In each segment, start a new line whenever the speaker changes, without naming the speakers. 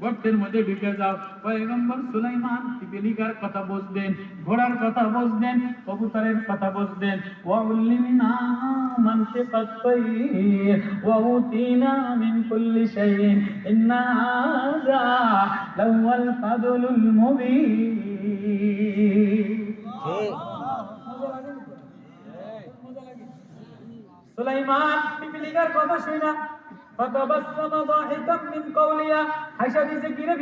গর্তের মধ্যে ঢুকে যাও। পয়গম্বর সুলাইমান পিপিলিকার কথা বুঝতেন ঘোড়ার কথা বুঝতেন কবুতরের কথা বুঝতেন ওয়াউল্লিমিনা মানতিকাত তাইর ওয়াউতিনা মিন কুল্লি শাইইন। ইন্না হাযা লাহুয়াল ফাদলুল মুবিন। সুলাইমান পিপিলিকার কথা শুনা ফাতাবাসসামা দাহিকাম মিন কওলিয়া হাসা দিছে কিরে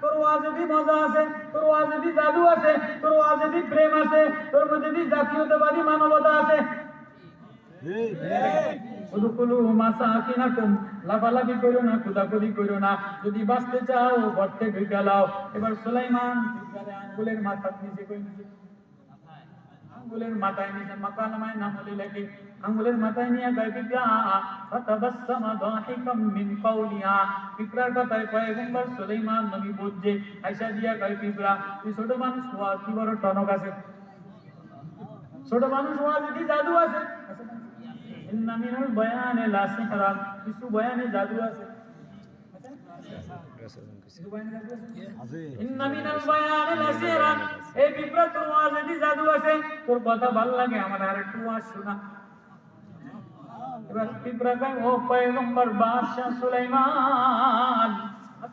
তোর ওয়াজে মজা আছে, তোর ওয়াজে জাদু আছে, তোর ওয়াজে প্রেম আছে, তোর মধ্যে দি জাতীয়তাবাদী মানবতা আছে। লাফালাফি করো না কুদাকুদি করো না। যদি বাঁচতে চাও, গর্তে ঢুকে লাও। এবার সুলাইমান আঙ্গুলের মাথা নিচে কই নিচে আঙ্গুলের মাথায় নিচে মাকানামায় নাম লেখে আঙ্গুলের মাথায় নিয়ে গায় পিপরা ফাতাবাসসামা দাহিকাম মিন কাউলিহা পিপরার কথায় পয়গম্বর সুলাইমান নবী বুঝছে আয়সা দিয়া গায় পিপরা তুই ছোট মানুষ ওয়াজ দি বড় টনক আছে ছোট মানুষ ওয়াজ দি জাদু আছে ইন্না মিনাল বয়ানে লা সিহরা কিছু বয়ানে জাদু আছে কিছু বয়ানে জাদু আছে ইন্না মিনাল বয়ানে লা সিহরা এই বিপ্রা তোর ওয়াজে দি জাদু আছে তোর কথা ভালো লাগে আমার আর একটু ওয়াজ শোনা এবার ইব্রাহিম ও পয়গম্বর বাদশাহ সুলাইমান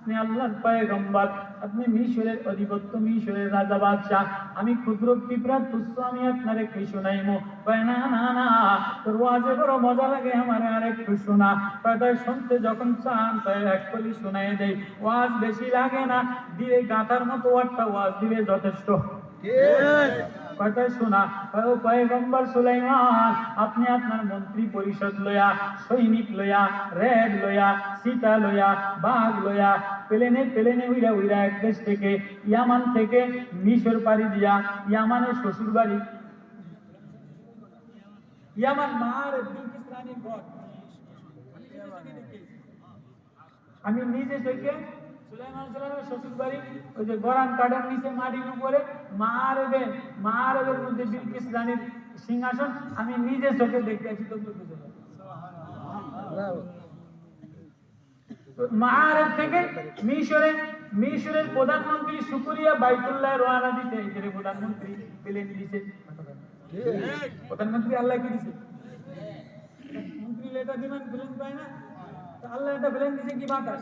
আপনি আল্লাহর পয়গম্বর, আপনি মিশরের অধিপত্য, মিশরের রাজা, বাদশাহ। আমি ক্ষুদ্র পিঁপড়া, তুচ্ছ, আমি আপনার একটু শোনাইমো কয়, না না না, তোর ওয়াজে বড় মজা লাগে, আমার আর একটু শোনা তাই শুনতে যখন চান তাই এক কলি শোনাই দেই। ওয়াজ বেশি লাগে না দিলে গাঁথার মতো একটা ওয়াজ দিলে যথেষ্ট। কথা শোনা। পয়গম্বর সুলাইমান, আপনি আপনার মন্ত্রী পরিষদ লয়া, সৈনিক লয়া, রেড লয়া, সীতা লয়া, বাঘ লয়া, প্লেনে প্লেনে উইরা উইরা এক দেশ থেকে, ইয়ামান থেকে মিশর পাড়ি দিয়া ইয়ামানের শ্বশুর বাড়ি। ইয়ামান মার আমি নিজে থেকে সিংহাসন, আমি নিজে চোখে দেখতে মিশরে, মিশরের প্রধানমন্ত্রী সুকুরিয়া বাইতুল্লাহ দিছে এখানে প্রধানমন্ত্রী প্লেন দিছে। প্রধানমন্ত্রী আল্লাহ কি দিছে? মন্ত্রী লেটার দিবেন পায় না? আল্লাহ এটা প্লেন দিছে কি বাতাস?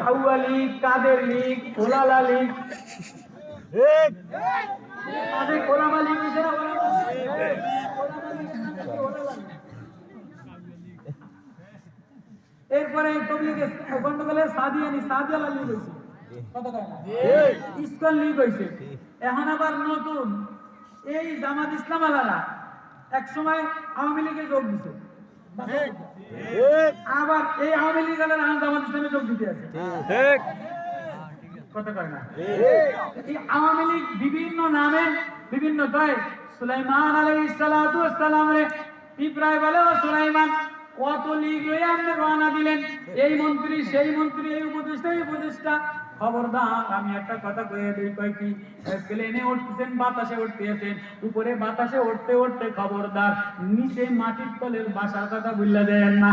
কাউয়া লীগ কাদের লীগ ওলালা লীগ। কাদের? এরপরে তবলিগে গন্ডগোলে সাদিয়ানি সাদিয়ালা লীগ হয়েছে? ইসকন লীগ হয়েছে। এখন আবার নতুন এই জামাত ইসলাম আলারা এক সময় আওয়ামী লীগে যোগ দিছে। আবার এই আওয়ামী লীগ আলারা ইসলামে যোগ দিতে আছে। কথা কয় না। এই আওয়ামী লীগ বিভিন্ন নামে বিভিন্ন দয় সুলাইমান আলাইহিস সালাতু ওয়াস সালাম রে ইব্রাহিম বলে ও সুলাইমান কত লীগ লইয়া আপনি রওনা দিলেন। এই মন্ত্রী সেই মন্ত্রী এই উপদেষ্টা এই উপদেষ্টা খবরদার আমি একটা কথা কয়ে দিই কয় কি? প্লেনে উঠতেছেন বাতাসে উঠতেছেন উপরে বাতাসে উঠতে উঠতে খবরদার নিচে মাটির তলের বাসার কথা ভুললে দেন না।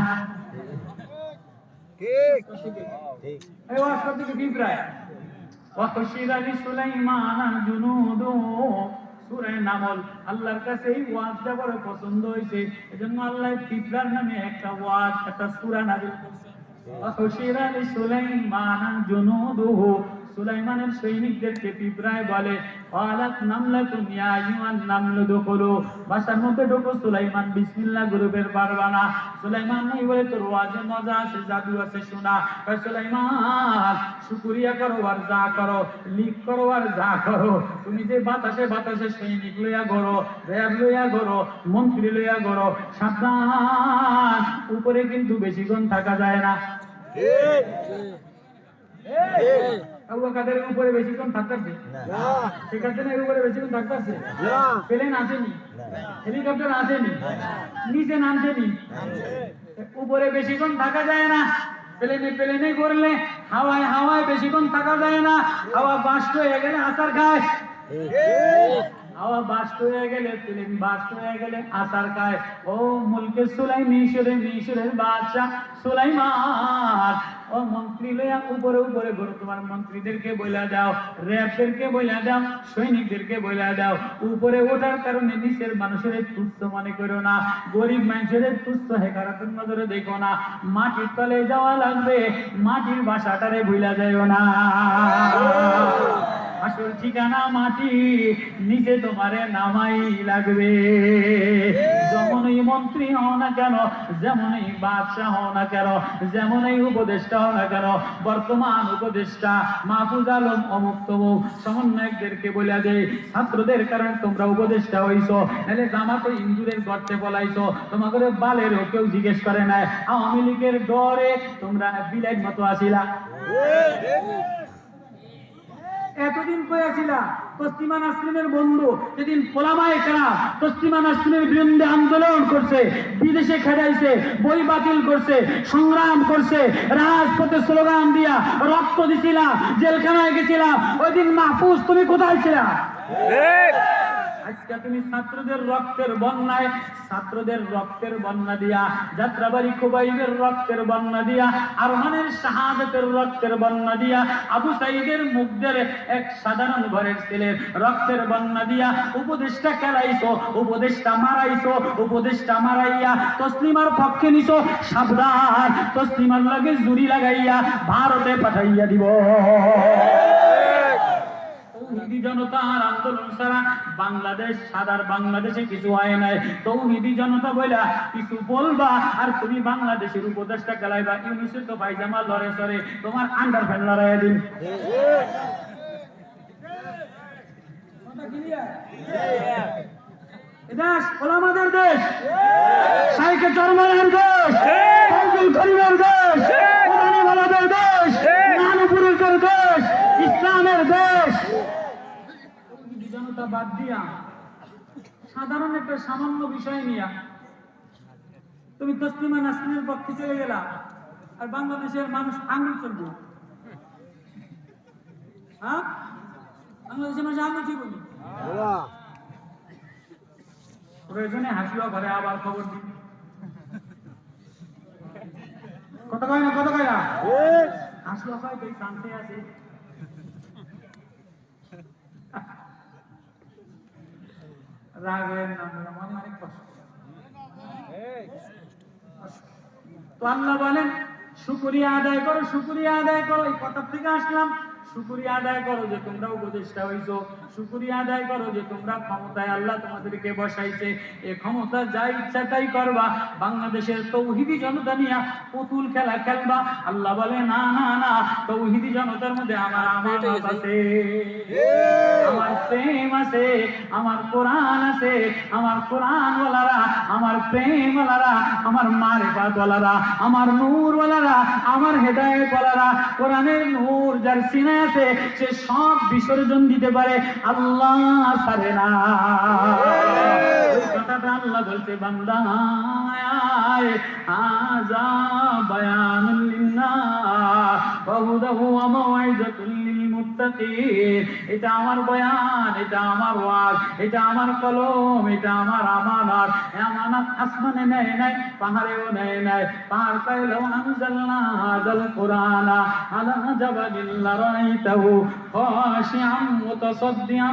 আল্লাহর কাছে এই ওয়াজটা বড় পছন্দ হয়েছে এজন্য আল্লাহ পিপলার নামে একটা ওয়াজ একটা সূরা নাযিল করছে। وحشر لسليمان جنوده সুলাইমানের সৈনিকদেরকে পিঁপড়ায় বলে ফালাত নামলাতুন ইয়া আইয়ুহান নামলু দুখুলু। বাসার মধ্যে ঢোকো, সুলাইমান বিসমিল্লাহ গ্রুপের পারবানা। সুলাইমান নাই বলে তোর ওয়াজে মজা আছে, জাদু আছে, শোনা। কয়, সুলাইমান, শুকরিয়া করো আর যা করো, লিক করো আর যা করো। তুমি যে বাতাসে বাতাসে সৈনিক লইয়া গড়ো, র্যাব লইয়া গড়ো, মন্ত্রী লইয়া গড়ো, সাবধান, উপরে কিন্তু বেশিক্ষণ থাকা যায় না। কাদের উপরে বেশিক্ষণ থাকতেছে? ঠিক আছে না এর উপরে বেশিক্ষণ থাকতেছে? প্লেন আসেনি হেলিকপ্টার আসেনি। নিচে নামছেনি। উপরে বেশিক্ষণ থাকা যায় না। প্লেনে প্লেনে করলে হাওয়ায় হাওয়ায় বেশিক্ষণ থাকা যায় না। হাওয়া বাষ্প হয়ে গেলে আসার খায় হাওয়া বাষ্প হয়ে গেলে প্লেন বাষ্প হয়ে গেলে আসার খায় ও মুলকে সুলাই মিশরে মিশরের বাদশা সুলাইমান। ও মন্ত্রী লইয়া উপরে উপরে ঘুরো, তোমার মন্ত্রীদেরকে বইলা দাও, র্যাবদেরকে বইলা দাও, সৈনিকদেরকে বইলা দাও। উপরে ওঠার কারণে নিচের মানুষের তুচ্ছ মনে করো না, গরিব মানুষের তুচ্ছ হেকারাতের নজরে দেখো না। মাটির তলে যাওয়া লাগবে, মাটির বাসাটারে ভুলা যাইও না। আসল ঠিকানা মাটি নিচে তোমারে নামাই লাগবে। যেমনই মন্ত্রী হও না কেন, যেমনই বাদশাহ হও না কেন, যেমনই উপদেষ্টা হও না কেন, বর্তমান উপদেষ্টা মাহফুজ আলম অমুক তমুক, সমন্বয়কদেরকে বলে দেয় ছাত্রদের কারণে তোমরা উপদেষ্টা হইছো, নাহলে জামাতে ইন্দুরের গর্তে বলাইছো তোমাদের বালেরও কেউ জিজ্ঞেস করে নাই, আওয়ামী লীগের ডরে তোমরা বিলাই মতো আসিলা। এতদিন কয়েছিলা তসলিমা নাসরিনের বন্ধু, যেদিন পোলামায় কেনা তসলিমা নাসরিনের বিরুদ্ধে আন্দোলন করছে, বিদেশে খেদাইছে, বই বাতিল করছে, সংগ্রাম করছে, রাজপথে স্লোগান দিয়া রক্ত দিছিলা জেলখানায় গেছিলাম, ওই দিন মাহফুজ তুমি কোথায় ছিলা? আজকে তুমি ছাত্রদের রক্তের বন্যায়, ছাত্রদের রক্তের বন্যা দিয়া, যাত্রাবাড়ি খুবাইবের রক্তের বন্যা দিয়া আরমানের শাহাদতের রক্তের বন্যা দিয়া, আবু সাইদের মুগ্ধের এক সাধারণ ঘরের ছেলের রক্তের বন্যা দিয়া উপদেশটা খেলাইছো উপদেশটা মারাইছো উপদেশটা মারাইয়া তসলিমার পক্ষে নিছো, সাবধান, তসলিমার লাগে জুরি লাগাইয়া ভারতে পাঠাইয়া দিব। তৌহিদি জনতার আন্দোলন ছাড়া বাংলাদেশ সাদার বাংলাদেশে কিছু হয় নাই। তৌহিদি জনতা বইলা কিছু বলবা আর তুমি বাংলাদেশের উপদেশটা খেলাইবা। ইউনিসেফ তো পায়জামা লড়ে সরে তোমার আন্ডার ফ্যান লড়াইয়া দিন। দেশ ওলামাদের দেশ। সাইকে চরমানের দেশ। ফজল করিমের দেশ কোরআনীওয়ালাদের দেশ নানুপুরের দেশ ইসলামের দেশ তৌহিদি জনতা বাদ দিয়া। সাধারণ একটা সামান্য বিষয় নিয়া তুমি তসলিমা নাসরিনের পক্ষে চলে গেলা আর বাংলাদেশের মানুষ আঙুল চলবে। হ্যাঁ? বাংলাদেশের মানুষ আঙুল চলবে প্রয়োজনে হাসিও ঘরে আবার খবর দিন কত কয় না কত কয় না? হাসিও কয় তুই শান্তি আছে রাগের নাম মনে অনেক কষ্ট তো আল্লাহ বলেন শুকুরিয়া আদায় করো শুকুরিয়া আদায় করো। এই কথা থেকে আসলাম শুকুরিয়া আদায় করো যে তোমরা উপদেষ্টা হইছো। শুকুরিয়া আদায় করো যে তোমরা ক্ষমতায় আল্লাহ তোমাদেরকে বসাইছে। এই ক্ষমতা যা ইচ্ছা তাই করবা। বাংলাদেশের তৌহিদি জনতা নিয়ে পুতুল খেলা খেলবা। আল্লাহ বলে না না না তৌহিদি জনতার মধ্যে আমার আমানত আছে। আমার প্রেম আছে আমার কোরআন আছে। আমার কোরআন ওয়ালারা আমার প্রেম ওয়ালারা আমার মারেফাত ওয়ালারা আমার নূর ওয়ালারা আমার হেদায়েত ওয়ালারা কোরআনের নূর যার সিনে আছে সে সব বিসর্জন দিতে পারে। আল্লাহ ছাড়ে না। কথাটা আল্লাহ বলছে বান্দা আজা বয়ান লিন্নাস ওয়া হুদাহু ওয়া মাওয়াইযাতুল লিল মুত্তাকিন এটা আমার বয়ান, এটা আমার ওয়াজ, এটা আমার কলম, এটা আমার আমানত। আমানত আসমানে নেয় নাই, পাহাড়েও নেয় নাই। পাহাড় পাইলেও আনজালনা হাযাল কুরআনা, আলা জাবালিন লারাইতাহু খাশিআম মুতাসাদ্দিআন